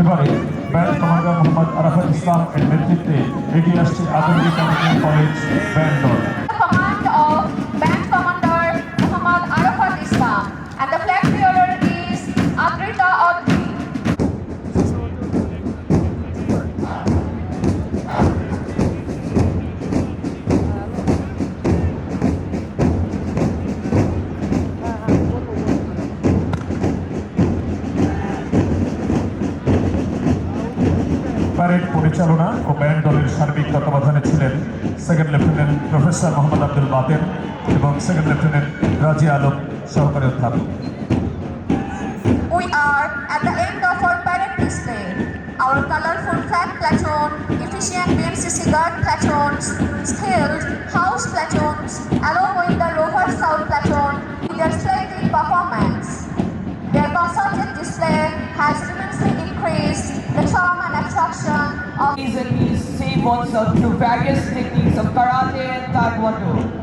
এবারে band commander Mohammad Arafat Islam এর নেতৃত্বে এগিয়ে আসছে আদমজি কলেজ ব্যান্ড দল। প্যারেড পরিচালনা ও ব্যান্ড দলের সার্বিক তত্ত্বাবধানে ছিলেন second lieutenant professor Mohammad Abdul Baten এবং সেকেন্ড লেফটেন্যান্ট রাজি আলম সহকারী অধ্যাপক We are at the end of our parade display. Our colorful flag platoon, efficient BMCC guard platoons, skilled house platoons, along with the Rover South platoon, their splendid performance. Their concerted display has immensely and save oneself through various techniques of karate and taekwondo.